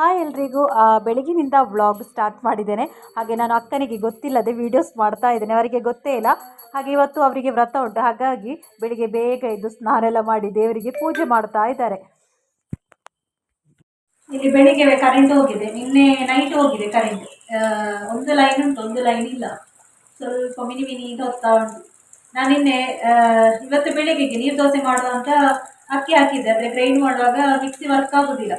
Hi ಎಲ್ರಿಗೂ. ಬೆಳಗಿನಿಂದ vlog start ಮಾಡಿದ್ದೇನೆ. ಹಾಗೆ ನಾನು ಅಕ್ಕನಿಗೆ ಗೊತ್ತಿಲ್ಲದೆ ವೀಡಿಯೋಸ್ ಮಾಡ್ತಾ ಇದ್ದೇನೆ. ಅವರಿಗೆ ಗೊತ್ತೇ ಇಲ್ಲ. ಹಾಗೆ ಇವತ್ತು ಅವರಿಗೆ ವ್ರತ ಉಂಟು. ಹಾಗಾಗಿ ಬೆಳಿಗ್ಗೆ ಬೇಗ ಎದ್ದು ಸ್ನಾನ ಎಲ್ಲ ಮಾಡಿ ದೇವರಿಗೆ ಪೂಜೆ ಮಾಡ್ತಾ ಇದ್ದಾರೆ. ಇಲ್ಲಿ ಬೆಳಿಗ್ಗೆ ಕರೆಂಟ್ ಹೋಗಿದೆ. ನಿನ್ನೆ ನೈಟ್ ಹೋಗಿದೆ ಕರೆಂಟ್ ಒಂದು ಲೈನ್ ಉಂಟು, ಒಂದು ಲೈನ್ ಇಲ್ಲ. ಸ್ವಲ್ಪ ಮಿನಿ ಮಿನಿ ಹೋಗ್ತಾ ಉಂಟು. ನಾನು ನಿನ್ನೆ ಇವತ್ತು ಬೆಳಿಗ್ಗೆಗೆ ನೀರು ದೋಸೆ ಮಾಡುವಂತ ಅಕ್ಕಿ ಹಾಕಿದ್ದೆ. ಆದರೆ ಗ್ರೈಂಡ್ ಮಾಡುವಾಗ ಮಿಕ್ಸಿ ವರ್ಕ್ ಆಗೋದಿಲ್ಲ.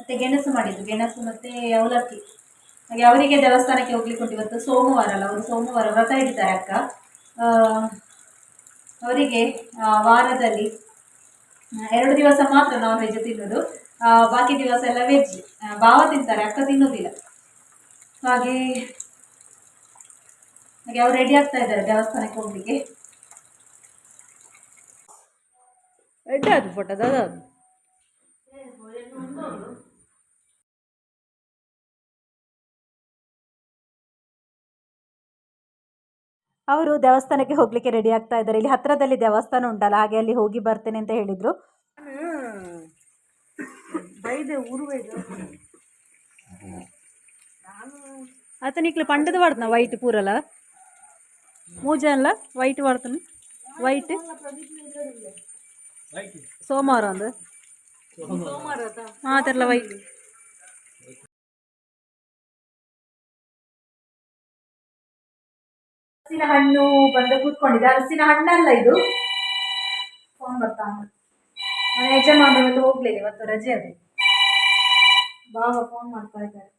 ಮತ್ತೆ ಗೆಣಸು ಮಾಡಿದ್ದು, ಗೆಣಸು ಮತ್ತೆ ಅವಲಕ್ಕಿ. ಹಾಗೆ ಅವರಿಗೆ ದೇವಸ್ಥಾನಕ್ಕೆ ಹೋಗ್ಲಿಕ್ಕೆ ಉಂಟು. ಇವತ್ತು ಸೋಮವಾರ ಅಲ್ಲ, ಅವರು ಸೋಮವಾರ ವ್ರತ ಹಿಡಿತಾರೆ ಅಕ್ಕ. ಅವರಿಗೆ ವಾರದಲ್ಲಿ ಎರಡು ದಿವಸ ಮಾತ್ರ ನಾನ್ ವೆಜ್ ತಿನ್ನೋದು ಬಾಕಿ ದಿವಸ ಎಲ್ಲ ವೆಜ್ ಭಾವ ತಿಂತಾರೆ, ಅಕ್ಕ ತಿನ್ನೋದಿಲ್ಲ. ಹಾಗೆ ಹಾಗೆ ಅವ್ರು ರೆಡಿ ಆಗ್ತಾ ಇದ್ದಾರೆ ದೇವಸ್ಥಾನಕ್ಕೆ ಹೋಗ್ಲಿಕ್ಕೆ. ಎಡ್ಡಾದು ಫೋಟೋ ಅವರು ದೇವಸ್ಥಾನಕ್ಕೆ ಹೋಗ್ಲಿಕ್ಕೆ ರೆಡಿ ಆಗ್ತಾ ಇದ್ದಾರೆ. ಇಲ್ಲಿ ಹತ್ರದಲ್ಲಿ ದೇವಸ್ಥಾನ ಉಂಟಲ್ಲ ಹಾಗೆ ಅಲ್ಲಿ ಹೋಗಿ ಬರ್ತೇನೆ ಅಂತ ಹೇಳಿದ್ರು. ಆತನಿಕ್ಲೆ ಪಂಡದ ವಾಡ್ತನ ವೈಟ್ ಪೂರಲ್ಲ ಮೂಜ ಅಲ್ಲ? ವೈಟ್ ವಾಡ್ತಾನೆ? ವೈಟ್ ಸೋಮವಾರ ಒಂದು ಮಾತಾಡಲ್ಲ ವೈಟ್ ಹಲಸಿನ ಹಣ್ಣು ಬಂದು ಕೂತ್ಕೊಂಡಿದೆ. ಹಲಸಿನ ಹಣ್ಣಲ್ಲ ಇದು? ಫೋನ್ ಬರ್ತಾ ನನ್ನ ಯಜಮಾನ ಇವತ್ತು ಹೋಗ್ಲಿಲ್ಲ ಇವತ್ತು ರಜೆ ಅದು. ಬಾಬ ಫೋನ್ ಮಾಡ್ತಾ ಇದ್ದಾರೆ.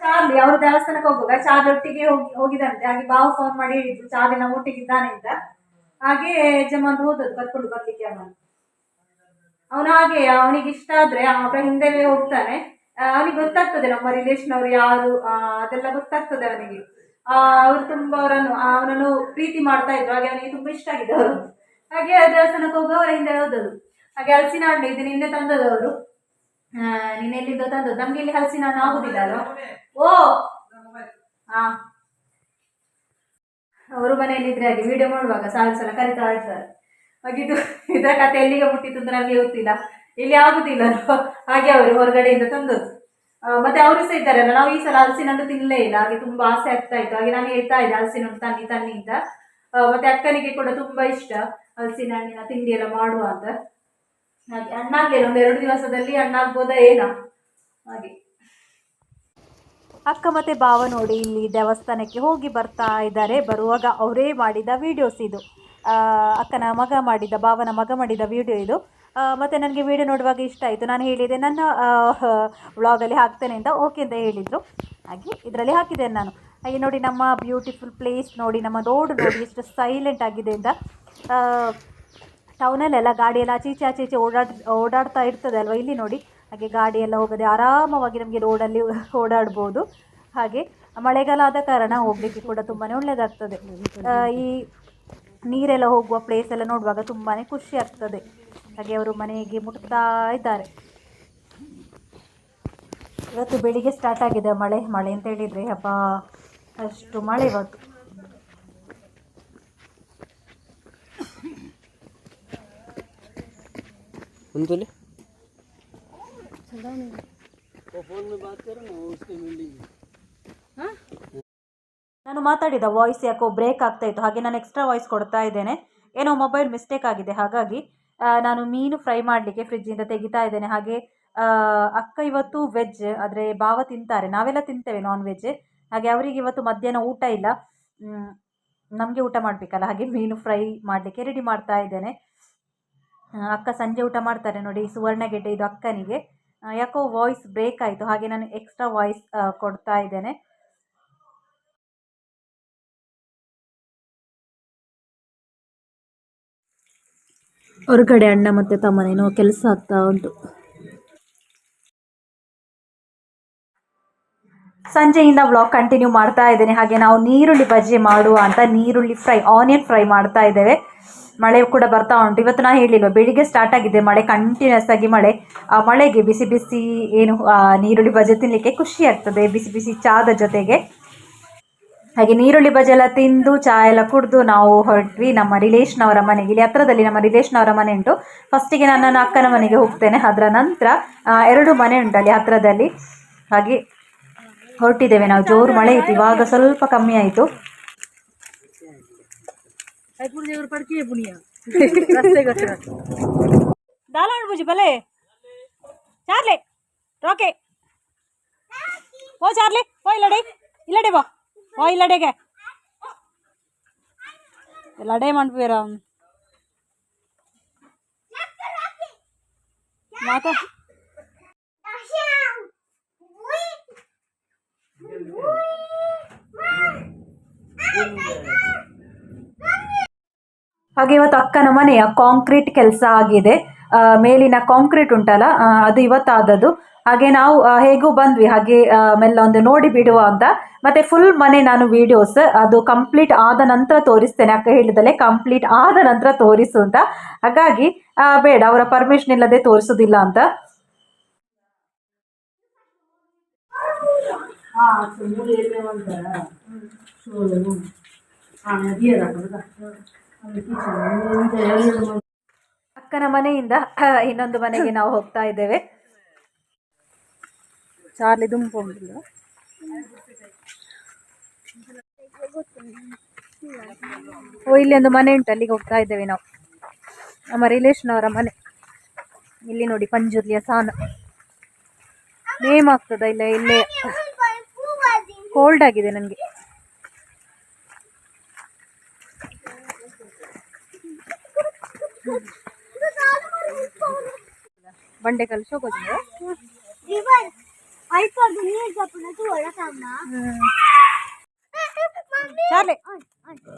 ಚಾರ್ಲಿ ಅವರು ದೇವಸ್ಥಾನಕ್ಕೆ ಹೋಗುವಾಗ ಚಾರ್ಲಿ ಒಟ್ಟಿಗೆ ಹೋಗಿ ಹೋಗಿದಂತೆ ಹಾಗೆ ಬಾವ ಫೋನ್ ಮಾಡಿ ಹೇಳಿದ್ರು. ಚಾರ್ಲಿ ನಮ್ಮ ಒಟ್ಟಿಗೆ ಇದ್ದಾನೆ ಅಂತ. ಹಾಗೆ ಯಜಮಾನ್ ಹೋದದ್ದು ಕರ್ಕೊಂಡು ಬರ್ಲಿಕ್ಕೆ ಅವನು ಅವನು ಹಾಗೆ, ಅವನಿಗೆ ಇಷ್ಟ ಆದ್ರೆ ಅವರ ಹಿಂದೆವೇ ಹೋಗ್ತಾನೆ. ಅವನಿಗೆ ಗೊತ್ತಾಗ್ತದೆ ನಮ್ಮ ರಿಲೇಷನ್ ಅವ್ರು ಯಾರು ಅದೆಲ್ಲ ಗೊತ್ತಾಗ್ತದೆ ಅವನಿಗೆ. ಅವರು ತುಂಬಾ ಅವರನ್ನು ಅವನನ್ನು ಪ್ರೀತಿ ಮಾಡ್ತಾ ಇದ್ರು. ಹಾಗೆ ಅವನಿಗೆ ತುಂಬಾ ಇಷ್ಟ ಆಗಿದೆ ಅವರು. ಹಾಗೆ ದೇವಸ್ಥಾನಕ್ಕೆ ಹೋಗುವ ಅವರ ಹಿಂದೆ ಹೋದದು ಹಾಗೆ ಹಲಸಿನ ಹಣ್ಣು ಇದು ನಿನ್ನೆ ತಂದದ್ದು ಅವರು. ನಿನ್ನೆ ಎಲ್ಲಿಂದ ತಂದದ್ದು. ನಮ್ಗೆ ಇಲ್ಲಿ ಹಲಸಿನ ಹಣ್ಣು ಆಗುದಿಲ್ಲ ಅಲ್ವಾ? ಓ! ಹಾ ಅವರು ಮನೆಯಲ್ಲಿದ್ರೆ ಹಾಗೆ ವಿಡಿಯೋ ಮಾಡುವಾಗ ಸಾಲ ಸಲ ಕರಿತಾ ಇರ್ತಾರೆ. ಹಾಗಿದ್ದು ಇದರ ಕತೆ ಎಲ್ಲಿಗೆ ಮುಟ್ಟಿತ್ತು ಅಂತ ನಮಗೆ ಗೊತ್ತಿಲ್ಲ. ಇಲ್ಲಿ ಆಗುದಿಲ್ಲ? ಹಾಗೆ ಅವರು ಹೊರಗಡೆಯಿಂದ ತಂದದ್ದು ಮತ್ತೆ ಅವರು ಸಹ ಇದ್ದಾರಲ್ಲ, ನಾವು ಈ ಸಲ ಹಲಸಿನ ಹಣ್ಣು ತಿನ್ನಲೇ ಇಲ್ಲ, ಹಾಗೆ ತುಂಬಾ ಆಸೆ ಆಗ್ತಾ ಇತ್ತು. ಹಾಗೆ ನಾನು ಹೇಳ್ತಾ ಇದ್ದೆ ಹಲಸಿನ ತನ್ನಿ ತನ್ನಿ ಅಂತ ಮತ್ತೆ ಅಕ್ಕನಿಗೆ ಕೂಡ ತುಂಬಾ ಇಷ್ಟ ಹಲಸಿನ ಹಣ್ಣಿನ ತಿಂಡಿ ಎಲ್ಲ ಮಾಡುವ ಅಂತ. ಹಾಗೆ ಹಣ್ಣಾಗ್ಲಿಲ್ಲ ಒಂದು ಎರಡು ದಿವಸದಲ್ಲಿ ಹಣ್ಣಾಗ್ಬೋದಾ ಏನೋ, ಹಾಗೆ. ಅಕ್ಕ ಮತ್ತೆ ಭಾವ ನೋಡಿ ಇಲ್ಲಿ ದೇವಸ್ಥಾನಕ್ಕೆ ಹೋಗಿ ಬರ್ತಾ ಇದ್ದಾರೆ. ಬರುವಾಗ ಅವರೇ ಮಾಡಿದ ವಿಡಿಯೋಸ್ ಇದು. ಅಕ್ಕನ ಮಗ ಮಾಡಿದ, ಭಾವನ ಮಗ ಮಾಡಿದ ವಿಡಿಯೋ ಇದು. ಮತ್ತೆ ನನಗೆ ವಿಡಿಯೋ ನೋಡುವಾಗ ಇಷ್ಟ ಆಯಿತು. ನಾನು ಹೇಳಿದೆ, ನನ್ನ ವ್ಲಾಗಲ್ಲಿ ಹಾಕ್ತೇನೆ ಅಂತ ಓಕೆ ಅಂತ ಹೇಳಿದರು. ಹಾಗೆ ಇದರಲ್ಲಿ ಹಾಕಿದ್ದೇನೆ ನಾನು. ಹಾಗೆ ನೋಡಿ ನಮ್ಮ ಬ್ಯೂಟಿಫುಲ್ ಪ್ಲೇಸ್ ನೋಡಿ, ನಮ್ಮ ರೋಡ್ ನೋಡಿ, ಎಷ್ಟು ಸೈಲೆಂಟ್ ಆಗಿದೆ ಅಂತ. ಟೌನಲ್ಲೆಲ್ಲ ಗಾಡಿಯೆಲ್ಲ ಆಚೀಚೆ ಈಚೆ, ಆಚೆ ಈಚೆ ಓಡಾಡ್, ಓಡಾಡ್ತಾ ಇರ್ತದೆ ಅಲ್ವಾ ಇಲ್ಲಿ ನೋಡಿ. ಹಾಗೆ ಗಾಡಿ ಎಲ್ಲ ಹೋಗದೆ ಆರಾಮವಾಗಿ ನಮಗೆ ರೋಡಲ್ಲಿ ಓಡಾಡ್ಬೋದು. ಹಾಗೆ ಮಳೆಗಾಲ ಆದ ಕಾರಣ ಹೋಗಲಿಕ್ಕೆ ಕೂಡ ತುಂಬಾ ಒಳ್ಳೆಯದಾಗ್ತದೆ ಈ ನೀರೆಲ್ಲ ಹೋಗುವ ಪ್ಲೇಸ್ ಎಲ್ಲ ನೋಡುವಾಗ ತುಂಬಾ ಖುಷಿ ಆಗ್ತದೆ. ಹಾಗೆ ಅವರು ಮನೆಗೆ ಮುಟ್ತಾ ಇದ್ದಾರೆ. ಇವತ್ತು ಬೆಳಿಗ್ಗೆ ಸ್ಟಾರ್ಟ್ ಆಗಿದೆ ಮಳೆ ಮಳೆ ಅಂತ ಹೇಳಿದ್ರೆ ಹಬ್ಬ ಅಷ್ಟು ಮಳೆ ಇವತ್ತು. ನಾನು ಮಾತಾಡಿದ ವಾಯ್ಸ್ ಯಾಕೋ ಬ್ರೇಕ್ ಆಗ್ತಾ ಇತ್ತು ಹಾಗೆ ನಾನು ಎಕ್ಸ್ಟ್ರಾ ವಾಯ್ಸ್ ಕೊಡ್ತಾ ಇದ್ದೇನೆ. ಏನೋ ಮೊಬೈಲ್ ಮಿಸ್ಟೇಕ್ ಆಗಿದೆ ಹಾಗಾಗಿ ನಾನು ಮೀನು ಫ್ರೈ ಮಾಡಲಿಕ್ಕೆ ಫ್ರಿಜ್ಜಿಂದ ತೆಗಿತಾ ಇದ್ದೇನೆ. ಹಾಗೆ ಅಕ್ಕ ಇವತ್ತು ವೆಜ್ ಆದರೆ ಭಾವ ತಿಂತಾರೆ. ನಾವೆಲ್ಲ ತಿಂತೇವೆ ನಾನ್ ವೆಜ್ ಹಾಗೆ ಅವರಿಗೆ ಇವತ್ತು ಮಧ್ಯಾಹ್ನ ಊಟ ಇಲ್ಲ. ನಮಗೆ ಊಟ ಮಾಡಬೇಕಲ್ಲ. ಹಾಗೆ ಮೀನು ಫ್ರೈ ಮಾಡಲಿಕ್ಕೆ ರೆಡಿ ಮಾಡ್ತಾ ಇದ್ದೇನೆ. ಅಕ್ಕ ಸಂಜೆ ಊಟ ಮಾಡ್ತಾರೆ ನೋಡಿ, ಸುವರ್ಣಗೆಡ್ಡೆ ಇದು ಅಕ್ಕನಿಗೆ. ಯಾಕೋ ವಾಯ್ಸ್ ಬ್ರೇಕ್ ಆಯಿತು. ಹಾಗೆ ನಾನು ಎಕ್ಸ್ಟ್ರಾ ವಾಯ್ಸ್ ಕೊಡ್ತಾ ಇದ್ದೇನೆ. ಹೊರಗಡೆ ಅಣ್ಣ ಮತ್ತು ತಮ್ಮನೇನೋ ಕೆಲಸ ಆಗ್ತಾ ಉಂಟು. ಸಂಜೆಯಿಂದ ವ್ಲಾಗ್ ಕಂಟಿನ್ಯೂ ಮಾಡ್ತಾ ಇದ್ದೇನೆ. ಹಾಗೆ ನಾವು ನೀರುಳ್ಳಿ ಬಜ್ಜಿ ಮಾಡುವ ಅಂತ ನೀರುಳ್ಳಿ ಫ್ರೈ ಆನಿಯನ್ ಫ್ರೈ ಮಾಡ್ತಾ ಇದ್ದೇವೆ. ಮಳೆ ಕೂಡ ಬರ್ತಾ ಉಂಟು. ಇವತ್ತು ನಾನು ಹೇಳಿಲ್ವ, ಬೆಳಿಗ್ಗೆ ಸ್ಟಾರ್ಟ್ ಆಗಿದೆ ಮಳೆ ಕಂಟಿನ್ಯೂಸ್ ಆಗಿ ಮಳೆ. ಆ ಮಳೆಗೆ ಬಿಸಿ ಬಿಸಿ ಏನು ನೀರುಳ್ಳಿ ಬಜ್ಜಿ ತಿನ್ನಲಿಕ್ಕೆ ಖುಷಿ ಆಗ್ತದೆ, ಬಿಸಿ ಬಿಸಿ ಚಾದ ಜೊತೆಗೆ. ಹಾಗೆ ನೀರುಳ್ಳಿ ಬಜೆ ಎಲ್ಲ ತಿಂದು, ಚಾ ಎಲ್ಲ ಕುಡಿದು ನಾವು ಹೊರಟ್ವಿ. ನಮ್ಮ ರಿಲೇಶನ್ ಅವರ ಮನೆಗೆ. ಇಲ್ಲಿ ಹತ್ರದಲ್ಲಿ ನಮ್ಮ ರಿಲೇಶನ್ ಅವರ ಮನೆ ಉಂಟು. ಫಸ್ಟಿಗೆ ನಾನು ನನ್ನ ಅಕ್ಕನ ಮನೆಗೆ ಹೋಗ್ತೇನೆ. ಅದರ ನಂತರ ಎರಡು ಮನೆ ಉಂಟು ಅಲ್ಲಿ ಹತ್ರದಲ್ಲಿ. ಹಾಗೆ ಹೊರಟಿದ್ದೇವೆ ನಾವು. ಜೋರು ಮಳೆ ಇತ್ತು. ಇವಾಗ ಸ್ವಲ್ಪ ಕಮ್ಮಿ ಆಯಿತು. ಚಾರ್ಲೆ ಓ ಚಾರ್ಲೆ ಓ ಇಲ್ಲಡೆ ಇಲ್ಲಡೆ ಬಾ. ಓ ಲಡೆಗೆ ಲಡೆ ಮಾಡ್ಬೀರ ಮಾತ. ಹಾಗೆ ಇವತ್ತು ಅಕ್ಕನ ಮನೆಯ ಕಾಂಕ್ರೀಟ್ ಕೆಲಸ ಆಗಿದೆ. ಮೇಲಿನ ಕಾಂಕ್ರೀಟ್ ಉಂಟಲ್ಲ ಅದು ಇವತ್ತಾದದ್ದು. ಹಾಗೆ ನಾವು ಹೇಗೂ ಬಂದ್ವಿ ಹಾಗೆ ಆ, ಮೆಲ್ಲ ಒಂದು ನೋಡಿ ಬಿಡುವ ಅಂತ. ಮತ್ತೆ ಫುಲ್ ಮನೆ ನಾನು ವಿಡಿಯೋಸ್ ಅದು ಕಂಪ್ಲೀಟ್ ಆದ ನಂತರ ತೋರಿಸ್ತೇನೆ. ಅಕ್ಕ ಹೇಳಿದಲೆ ಕಂಪ್ಲೀಟ್ ಆದ ನಂತರ ತೋರಿಸು ಅಂತ. ಹಾಗಾಗಿ ಬೇಡ ಅವರ ಪರ್ಮಿಷನ್ ಇಲ್ಲದೆ ತೋರಿಸೋದಿಲ್ಲ ಅಂತ. ಅಕ್ಕನ ಮನೆಯಿಂದ ಇನ್ನೊಂದು ಮನೆಗೆ ನಾವು ಹೋಗ್ತಾ ಇದ್ದೇವೆ. ಚಾರ್ಲಿ ಉಂಟಿಲ್ಲ ಓ, ಇಲ್ಲಿ ಒಂದು ಮನೆ ಉಂಟು, ಅಲ್ಲಿಗೆ ಹೋಗ್ತಾ ಇದ್ದೇವೆ ನಾವು. ನಮ್ಮ ರಿಲೇಷನ್ ಅವರ ಮನೆ. ಇಲ್ಲಿ ನೋಡಿ, ಪಂಜುರ್ಲಿಯ ಸಾನ. ನೇಮ್ ಆಗ್ತದ ಇಲ್ಲ, ಇಲ್ಲೇ? ಕೋಲ್ಡ್ ಆಗಿದೆ ನನಗೆ. ಬಂಡೆ ಶೋಕೋಜಿಂದ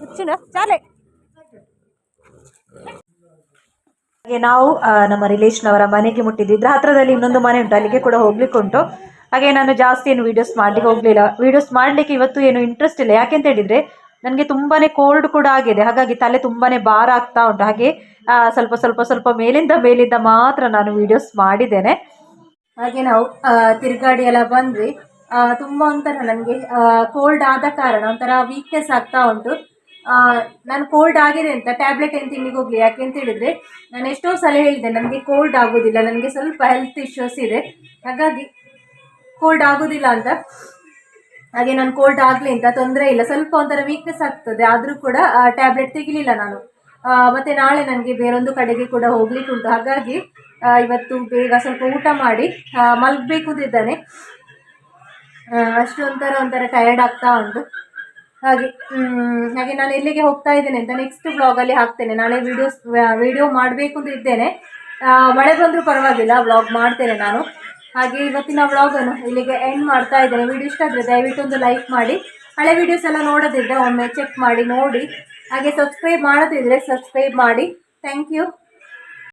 ಹುಚ್ಚುನ ಹಾಗೆ ನಾವು ನಮ್ಮ ರಿಲೇಷನ್ ಅವರ ಮನೆಗೆ ಮುಟ್ಟಿದ್ವಿ ಇದ್ರ ಹತ್ರದಲ್ಲಿ ಇನ್ನೊಂದು ಮನೆ ಉಂಟು ಅಲ್ಲಿಗೆ ಕೂಡ ಹೋಗ್ಲಿಕ್ಕೆ ಉಂಟು. ಹಾಗೆ ನಾನು ಜಾಸ್ತಿ ಏನು ವೀಡಿಯೋಸ್ ಮಾಡ್ಲಿಕ್ಕೆ ಹೋಗ್ಲಿಲ್ಲ. ವೀಡಿಯೋಸ್ ಮಾಡ್ಲಿಕ್ಕೆ ಇವತ್ತು ಏನು ಇಂಟ್ರೆಸ್ಟ್ ಇಲ್ಲ. ಯಾಕೆಂತ ಹೇಳಿದ್ರೆ ನನಗೆ ತುಂಬಾನೇ ಕೋಲ್ಡ್ ಕೂಡ ಆಗಿದೆ. ಹಾಗಾಗಿ ತಲೆ ತುಂಬಾನೇ ಭಾರ ಆಗ್ತಾ ಉಂಟು. ಹಾಗೆ ಸ್ವಲ್ಪ ಸ್ವಲ್ಪ ಸ್ವಲ್ಪ ಮೇಲಿಂದ ಮೇಲಿಂದ ಮಾತ್ರ ನಾನು ವೀಡಿಯೋಸ್ ಮಾಡಿದ್ದೇನೆ. ಹಾಗೆ ನಾವು ತಿರುಗಾಡಿ ಎಲ್ಲ ಬಂದ್ವಿ. ತುಂಬ ಒಂಥರ ನನಗೆ ಕೋಲ್ಡ್ ಆದ ಕಾರಣ ಒಂಥರ ವೀಕ್ನೆಸ್ ಆಗ್ತಾ ಉಂಟು. ನಾನು ಕೋಲ್ಡ್ ಆಗಿದೆ ಅಂತ ಟ್ಯಾಬ್ಲೆಟ್ ಏನು ತಿನ್ನಿಗೆ ಹೋಗ್ಲಿ, ಯಾಕೆ ಅಂತ ಹೇಳಿದ್ರೆ, ನಾನು ಎಷ್ಟೋ ಸಲ ಹೇಳಿದೆ ನನಗೆ ಕೋಲ್ಡ್ ಆಗೋದಿಲ್ಲ, ನನಗೆ ಸ್ವಲ್ಪ ಹೆಲ್ತ್ ಇಶ್ಯೂಸ್ ಇದೆ. ಹಾಗಾಗಿ ಕೋಲ್ಡ್ ಆಗೋದಿಲ್ಲ ಅಂತ. ಹಾಗೆ ನಾನು ಕೋಲ್ಡ್ ಆಗಲಿ ಅಂತ, ತೊಂದರೆ ಇಲ್ಲ, ಸ್ವಲ್ಪ ಒಂಥರ ವೀಕ್ನೆಸ್ ಆಗ್ತದೆ, ಆದರೂ ಕೂಡ ಟ್ಯಾಬ್ಲೆಟ್ ತೆಗಿಲಿಲ್ಲ ನಾನು. ಮತ್ತು ನಾಳೆ ನನಗೆ ಬೇರೊಂದು ಕಡೆಗೆ ಕೂಡ ಹೋಗ್ಲಿಕ್ಕೆ ಉಂಟು. ಹಾಗಾಗಿ ಇವತ್ತು ಬೇಗ ಸ್ವಲ್ಪ ಊಟ ಮಾಡಿ ಆ, ಮಲಗಬೇಕು ಅಂತಿದ್ದಾನೆ. ಆ, ಅಷ್ಟು ಒಂಥರ ಒಂಥರ ಟಯರ್ಡ್ ಆಗ್ತಾ ಉಂಟು. ಹಾಗೆ ಹಾಗೆ ನಾನು ಎಲ್ಲಿಗೆ ಹೋಗ್ತಾ ಇದ್ದೇನೆ ಅಂತ ನೆಕ್ಸ್ಟ್ ವ್ಲಾಗಲ್ಲಿ ಹಾಕ್ತೇನೆ. ನಾಳೆ ವಿಡಿಯೋಸ್ ವಿಡಿಯೋ ಮಾಡಬೇಕು ಅಂತ ಇದ್ದೇನೆ ಮಳೆ ಬಂದರೂ ಪರವಾಗಿಲ್ಲ ವ್ಲಾಗ್ ಮಾಡ್ತೇನೆ ನಾನು. ಹಾಗೆ ಇವತ್ತಿನ ವ್ಲಾಗನ್ನು ಇಲ್ಲಿಗೆ ಎಂಡ್ ಮಾಡ್ತಾ ಇದ್ದೇನೆ. ವಿಡಿಯೋ ಇಷ್ಟ ಆದರೆ ದಯವಿಟ್ಟು ಒಂದು ಲೈಕ್ ಮಾಡಿ. ಹಳೆ ವಿಡಿಯೋಸ್ ಎಲ್ಲ ನೋಡೋದಿದ್ರೆ ಒಮ್ಮೆ ಚೆಕ್ ಮಾಡಿ ನೋಡಿ. ಹಾಗೆ ಸಬ್ಸ್ಕ್ರೈಬ್ ಮಾಡೋದಿದ್ರೆ ಸಬ್ಸ್ಕ್ರೈಬ್ ಮಾಡಿ. Thank you